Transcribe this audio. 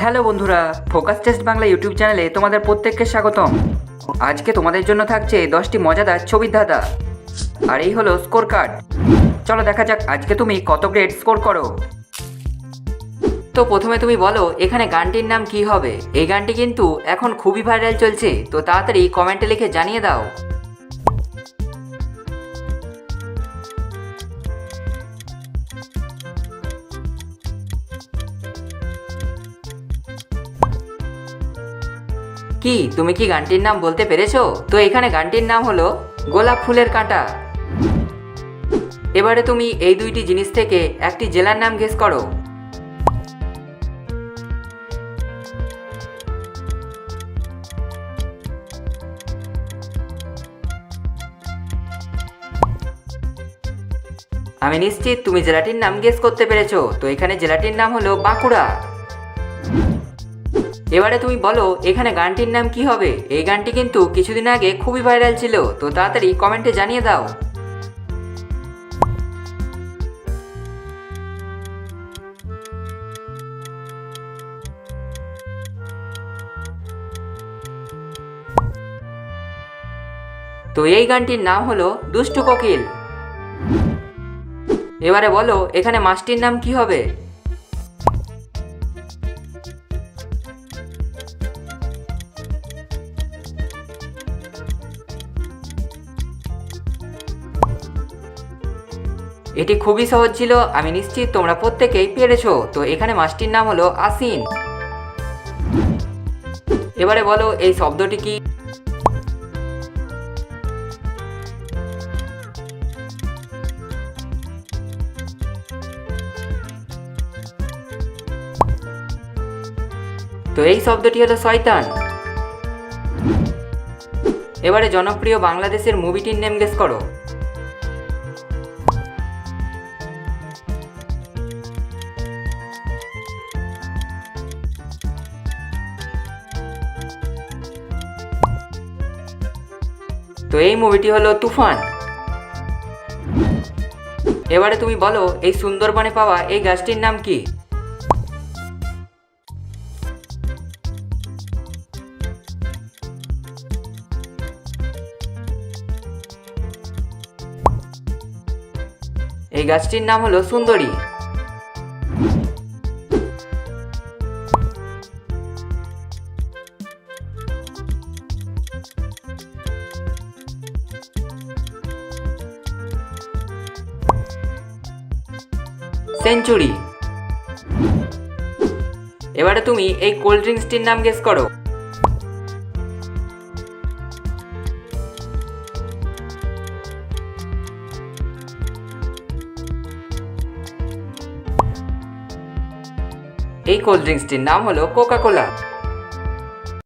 Hello বন্ধুরা, focus test Bangla YouTube চ্যানেলে তোমাদের প্রত্যেককে স্বাগতম। আজকে তোমাদের জন্য থাকছে দশটি মজাদার ছবির ধাঁধা, আর এই হলো স্কোর কার্ড চলো দেখা যাক আজকে তুমি কত গ্রেড স্কোর করো। তো প্রথমে তুমি বলো, এখানে গানটির নাম কি হবে? এই গানটি কিন্তু এখন খুবই ভাইরাল চলছে, তো তাড়াতাড়ি কমেন্টে লিখে জানিয়ে দাও। কি? তুমি কি গানটির নাম বলতে পেরেছ? তো এখানে গানটির নাম হলো গোলাপ ফুলের কাঁটা। এবারে তুমি এই দুইটি জিনিস থেকে একটি জেলার নাম গেস করো। আমি নিশ্চিত তুমি জেলাটির নাম গেস করতে পেরেছ। তো এখানে জেলাটির নাম হলো বাঁকুড়া। এবারে তুমি বলো, এখানে গানটির নাম কি হবে? এই গানটি কিন্তু কিছুদিন আগে খুবই ভাইরাল ছিল, তো তাড়াতাড়ি কমেন্টে জানিয়ে দাও। তো এই গানটির নাম হলো দুষ্টু কোকিল। এবারে বলো, এখানে মাছটির নাম কি হবে? এটি খুবই সহজ ছিল, আমি নিশ্চিত তোমরা প্রত্যেকেই পেরেছ। তো এখানে মাছটির নাম হলো আসিন। এবারে বলো, এই শব্দটি কি? তো এই শব্দটি হলো শয়তান। এবারে জনপ্রিয় বাংলাদেশের মুভিটির নেম গেস করো। তো এই মুভিটি হলো তুফান। এবারে তুমি বলো, এই সুন্দরবনে পাওয়া এই গাছটির নাম কি? এই গাছটির নাম হলো সুন্দরী। সেঞ্চুরি। এবারে তুমি এই কোল্ড ড্রিঙ্কসটির নাম গেস করো। এই কোল্ড ড্রিঙ্কসটির নাম হলো কোকা কোলা